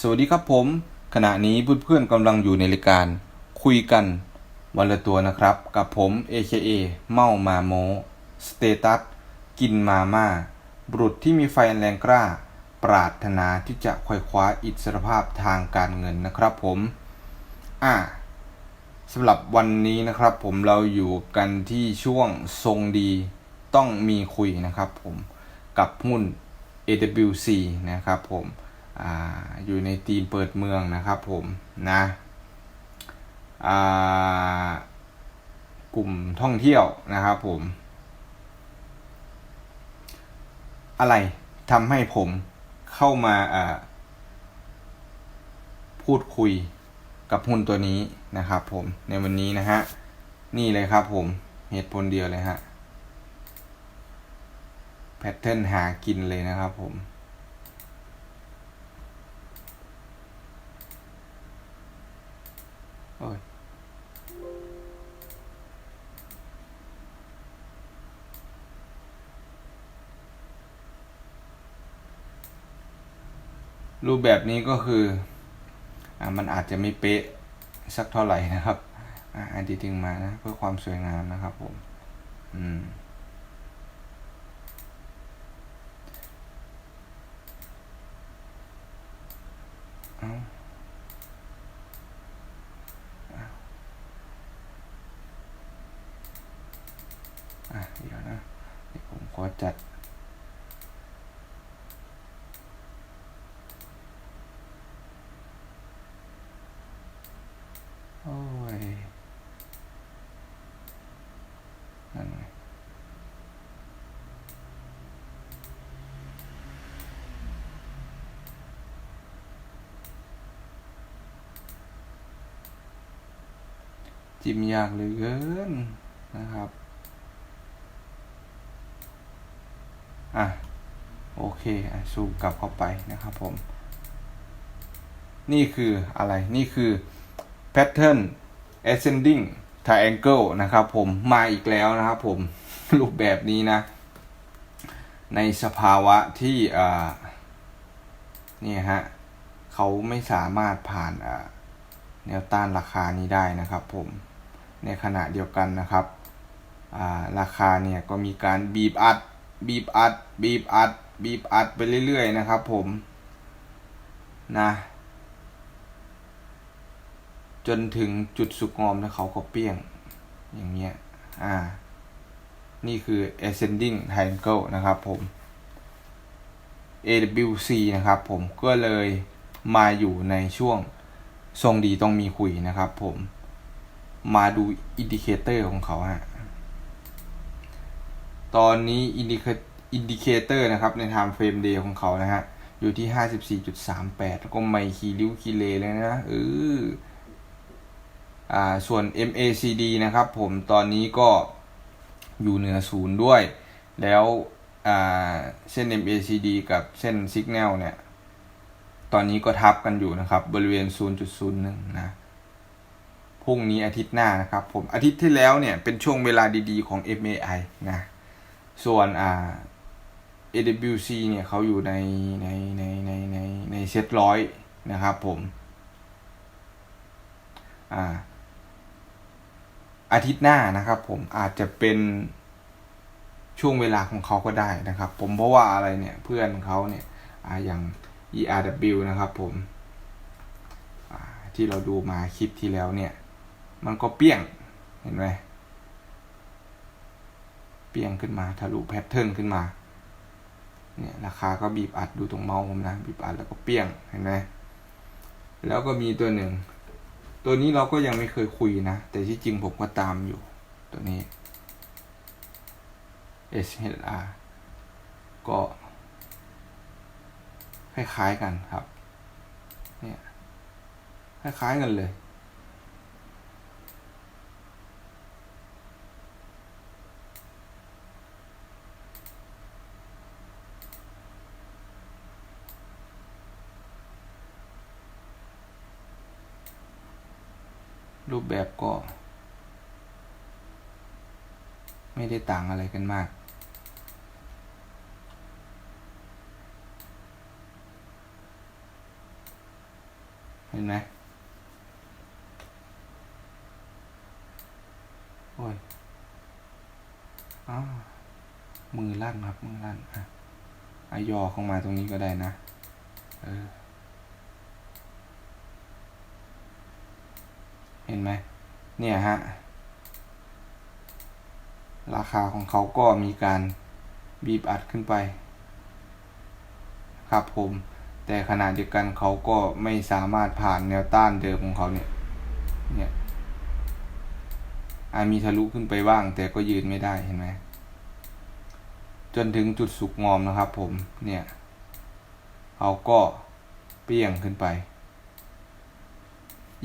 สวัสดีครับผม ขณะนี้เพื่อนๆกำลังอยู่ในรายการ คุยกันวันละตัวนะครับ กับผม AKA เมามาโมสเตตัสกินมาม่าบุรุษที่มีไฟอันแรงกล้า ปรารถนาที่จะควยคว้าอิสรภาพทางการเงินนะครับผม อ่าสำหรับวันนี้นะครับผมเราอยู่กันที่ช่วงทรงดีต้องมีคุยนะครับผมกับหุ้น AWC นะครับผม ออยู่ในทีมเปิดเมืองนะครับผมนะกลุ่มท่องเที่ยวนะครับผม อะไรทำให้ผมเข้ามาพูดคุยกับหุ้นตัวนี้นะครับผมในวันนี้นะฮะ นี่เลยครับผมเหตุผลเดียวเลยฮะแพทเทิร์นหากินเลยนะครับผม โอ้ยรูปแบบนี้ก็คืออมันอาจจะไม่เป๊ะสักเท่าไหร่นะครับอ่าอันที่ดึงมานะเพื่อความสวยงามนะครับผม อืม เอาเอาอะเดี๋ยวนะเดี๋ยวผมข อจัด โอ้ย นั่นไงจิ้มยากเหลือเกินนะครับ อะ โอ เคอะซูมกลับเข้าไปนะครับผม นี่คืออะไรนี่คือ pattern ascending triangle นะครับผมมาอีกแล้วนะครับผม รูปแบบนี้นะ ในสภาวะที่อ่านี่ฮะเขาไม่สามารถผ่านอ่าแนวต้านราคานี้ได้นะครับ ผมในขณะเดียวกันนะครับอ่าราคาเนี่ยก็มีการบีบอัด บีบอัด บีบอัด บีบอัดไปเรื่อยๆนะครับผมนะ จนถึงจุดสุกงอมแล้วเขาก็เปี้ยง อย่างเงี้ย อ่า นี่คือ ascending triangle นะครับผม AWC นะครับผมก็เลยมาอยู่ในช่วงทรงดีต้องมีคุยนะครับผมมาดูอินดิเคเตอร์ของเขาฮะตอนนี้อินดิเค อินดิเคเตอร์นะครับใน time frame day ของเขานะฮะ อยู่ที่54.38แล้วก็ไม่คีริ้วคีเลเลยนะเอออ่าส่วน MACD นะครับผมตอนนี้ก็อยู่เหนือศูนย์ด้วย แล้วอ่าเส้น MACD กับเส้น Signal เนี่ย ตอนนี้ก็ทับกันอยู่นะครับ บริเวณ 0.01 นะพรุ่งนี้อาทิตย์หน้านะครับผมอาทิตย์ที่แล้วเนี่ยเป็นช่วงเวลาดีๆของ MAI นะส่วนอ่า AWC เนี่ยเขาอยู่ในในในในในในเซตร้อยนะครับผม อ่า อาทิตย์หน้านะครับผมอาจจะเป็นช่วงเวลาของเขาก็ได้นะครับ ผมเพราะว่าอะไรเนี่ยเพื่อนเขาเนี่ยอ่าอย่าง ERW นะครับผมที่เราดูมาคลิปที่แล้วเนี่ย มันก็เปี้ยงเห็นไหมเปี้ยงขึ้นมาทะลุแพทเทิร์นขึ้นมา เนี่ยราคาก็บีบอัดดูตรงเมาส์ผมนะบีบอัดแล้วก็เปี้ยงเห็นไหมแล้วก็มีตัวหนึ่ง ตัวนี้เราก็ยังไม่เคยคุยนะ แต่ที่จริงผมก็ตามอยู่ ตัวนี้ SHR ก็คล้ายๆกันครับ เนี่ย คล้ายๆกันเลย แบบก็ ไม่ได้ต่างอะไรกันมาก เห็นไหมโอ้ยอ้ามือลั่นครับ มือลั่นอะอายอเข้ามาตรงนี้ก็ได้นะ เออ เห็นไหมเนี่ยฮะ ราคาของเขาก็มีการบีบอัดขึ้นไป ครับผม แต่ขณะเดียวกันเขาก็ไม่สามารถผ่านแนวต้านเดิมของเขาเนี่ย เนี่ยอามีทะลุขึ้นไปบ้าง แต่ก็ยืนไม่ได้เห็นไหมจนถึงจุดสุกงอมนะครับผมเนี่ย เขาก็เปี้ยงขึ้นไป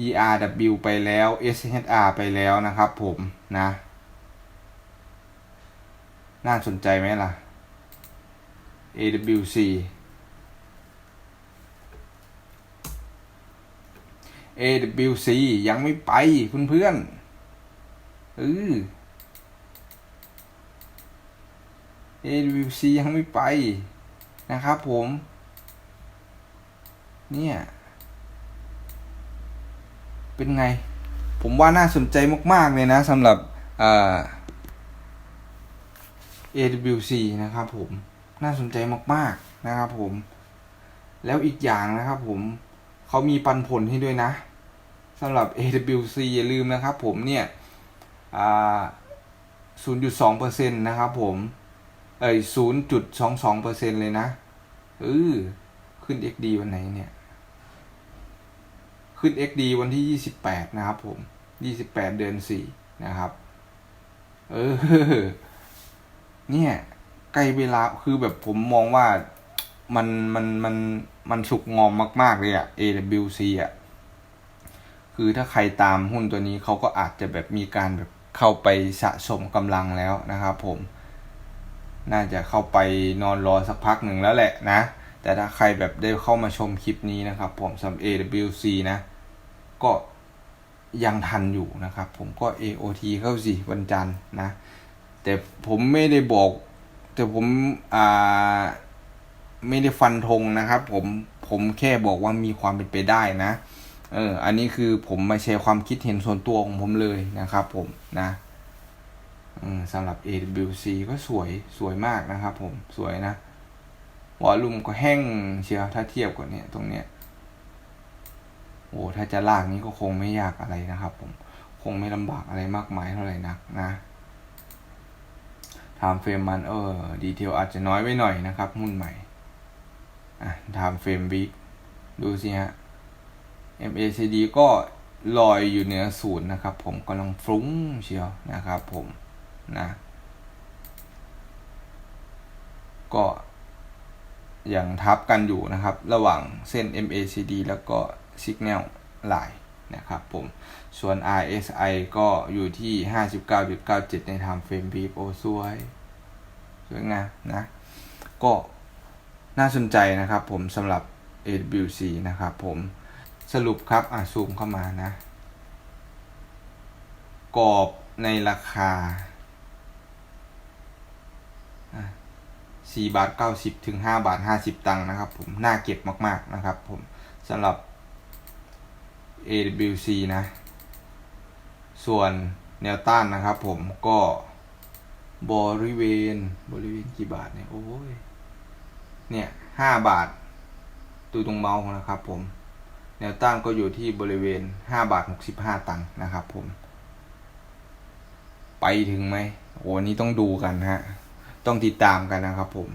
ERW ไปแล้ว SHR ไปแล้วนะครับผมนะ น่าสนใจไหมล่ะ AWC AWC ยังไม่ไปเพื่อนๆเออ AWC ยังไม่ไปนะครับผม เนี่ย เป็นไง ผมว่าน่าสนใจมาก ๆ เลยนะสำหรับอ่า AWC นะครับผมน่าสนใจมาก ๆ นะครับผม แล้วอีกอย่างนะครับผมเขามีปันผลให้ด้วยนะสำหรับ AWC อย่าลืมนะครับผมเนี่ยอ่า0.2%นะครับผม เอ้ย0.22%เลยนะเออขึ้น XD วันไหนเนี่ย ขึ้น XD วันที่ 28 นะครับผม 28 เดือน 4 นะครับ เออ เนี่ยใกล้เวลาคือแบบผมมองว่ามันมันมันมันสุกงอมมาก ๆ เลยอะ AWC อะคือถ้าใครตามหุ้นตัวนี้เขาก็อาจจะแบบมีการแบบเข้าไปสะสมกำลังแล้วนะครับผม น่าจะเข้าไปนอนรอสักพักหนึ่งแล้วแหละนะ แต่ถ้าใครแบบได้เข้ามาชมคลิปนี้นะครับผมสำหรับ AWC นะ ก็ยังทันอยู่นะครับ ผมก็ AOT เข้าสิวันจันทร์นะ แต่ผมไม่ได้บอก แต่ผมอ่าไม่ได้ฟันธงนะครับผมผมแค่บอกว่ามีความเป็นไปได้นะ เออ อันนี้คือผมมาแชร์ความคิดเห็นส่วนตัวของผมเลยนะครับ ผมนะสำหรับ AWC ก็สวยสวยมากนะครับ ผมสวยนะ วอลลุ่มก็แห้งเชียวถ้าเทียบกับเนี้ยตรงเนี้ยโอ้ถ้าจะลากนี้ก็คงไม่ยากอะไรนะครับ ผมคงไม่ลำบากอะไรมากมายเท่าไหร่นักนะไทม์เฟรมมันเออดีเทลอาจจะน้อยไว้หน่อยนะครับหุ้นใหม่อะไทม์เฟรมวิกดูสิฮะ MACD ก็ลอยอยู่เหนือศูนย์นะครับ ผมกำลังฟุ้งเชียวนะครับ ผมนะ ก็ ยังทับกันอยู่นะครับ ระหว่างเส้น MACD แล้วก็ Signal Line นะครับผม ส่วน RSI ก็อยู่ที่ 59.97 ใน Time Frame Brief โอ้สวย สวยงามนะ ก็น่าสนใจนะครับผมสำหรับ AWC นะครับผมสรุปครับ อะ ซูมเข้ามานะ กรอบในราคา 4 บาท 90 ถึง 5 บาท 50 ตังค์นะครับผมน่าเก็บมากๆนะครับผมสำหรับ AWC นะ ส่วนแนวต้านนะครับผมก็บริเวณบริเวณกี่บาทเนี่ย โอ้ยเนี่ย5บาทดูตรงเมาส์นะครับผม แนวต้านก็อยู่ที่บริเวณ5บาท65ตังค์นะครับผม ไปถึงไหมโอ้นี้ต้องดูกันฮะ ต้องติดตามกันนะครับผม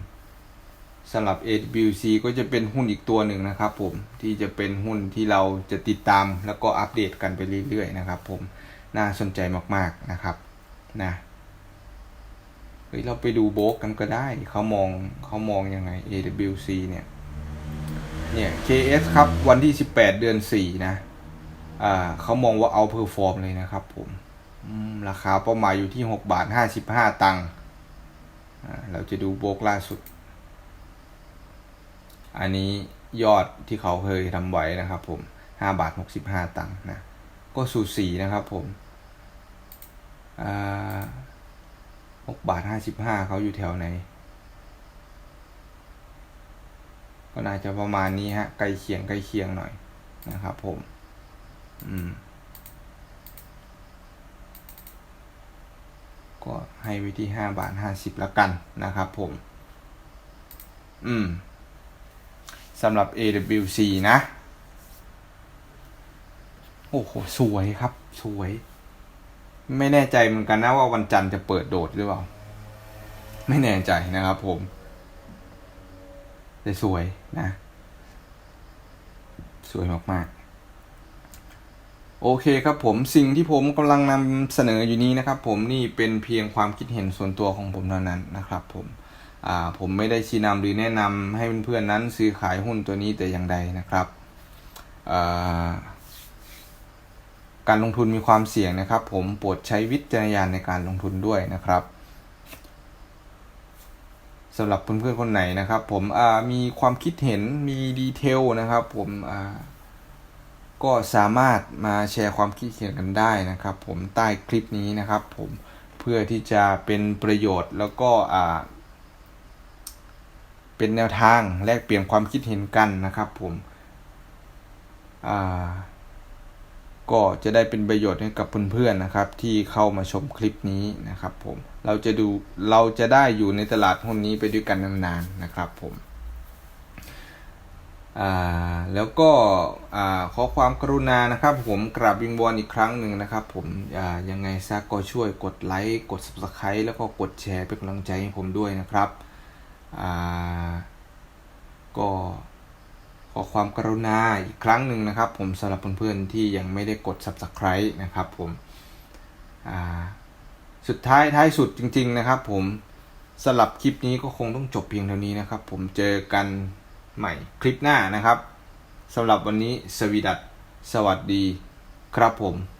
สำหรับ AWC ก็จะเป็นหุ้นอีกตัวหนึ่งนะครับผมที่จะเป็นหุ้นที่เราจะติดตามแล้วก็อัปเดตกันไปเรื่อยๆนะครับผมน่าสนใจมากๆนะครับนะเฮ้ยเราไปดูโบกกันก็ได้เขามองเขามองยังไง AWC เนี่ยเนี่ย KS ครับวันที่ 18 เดือน 4 นะอ่าเขามองว่าเอาเพอร์ฟอร์มเลยนะครับผมราคาเป้าหมายอยู่ที่ 6 บาท 55 ตังค์ เราจะดูโบกล่าสุด อันนี้ยอดที่เขาเคยทำไว้นะครับผม5บาท65ตังค์นะ ก็สูสีนะครับผมอ่า6บาท55เขาอยู่แถวไหน ก็น่าจะประมาณนี้ฮะใกล้เคียงใกล้เคียงหน่อยนะครับผม อืม ก็ให้ไว้ที่ห้าบาทห้าสิบแล้วกันนะครับผม อืมสำหรับ AWC นะ โอ้โห สวยครับ สวย ไม่แน่ใจเหมือนกันนะว่าวันจันทร์จะเปิดโดดหรือเปล่า ไม่แน่ใจนะครับผม แต่สวยนะ สวยมากๆ โอเคครับผมสิ่งที่ผมกำลังนำเสนออยู่นี้นะครับ ผมนี่เป็นเพียงความคิดเห็นส่วนตัวของผมเท่านั้นนะครับ ผมอ่าผมไม่ได้ชี้นำหรือแนะนำให้เพื่อนๆนั้นซื้อขายหุ้นตัวนี้แต่อย่างใดนะครับอ่าการลงทุนมีความเสี่ยงนะครับ ผมโปรดใช้วิจารณญาณในการลงทุนด้วยนะครับสำหรับเพื่อนๆคนไหนนะครับ ผมมีความคิดเห็นมีดีเทลนะครับ ผมอ่า ก็สามารถมาแชร์ความคิดเห็นกันได้นะครับ ผมใต้คลิปนี้นะครับ ผมเพื่อที่จะเป็นประโยชน์แล้วก็อ่าเป็นแนวทางแลกเปลี่ยนความคิดเห็นกันนะครับ ผมอ่าก็จะได้เป็นประโยชน์ให้กับเพื่อนๆนะครับ ที่เข้ามาชมคลิปนี้นะครับ ผมเราจะดูเราจะได้อยู่ในตลาดหุ้นนี้ไปด้วยกันนานๆนะครับ ผม แล้วก็ขอความกรุณานะครับ ผมกราบวิงวอนอีกครั้งหนึ่งนะครับ ผมยังไงซะก็ช่วยกดไลค์กด subscribe แล้วก็กดแชร์เป็นกำลังใจให้ผมด้วยนะครับก็ขอความกรุณาอีกครั้งหนึ่งนะครับ ผมสำหรับเพื่อนๆที่ยังไม่ได้กด subscribe นะครับผมสุดท้ายท้ายสุดจริง ๆ นะครับ ผมสำหรับคลิปนี้ก็คงต้องจบเพียงเท่านี้นะครับ ผมเจอกัน ใหม่คลิปหน้านะครับสำหรับวันนี้สวีดัตสวัสดีครับผม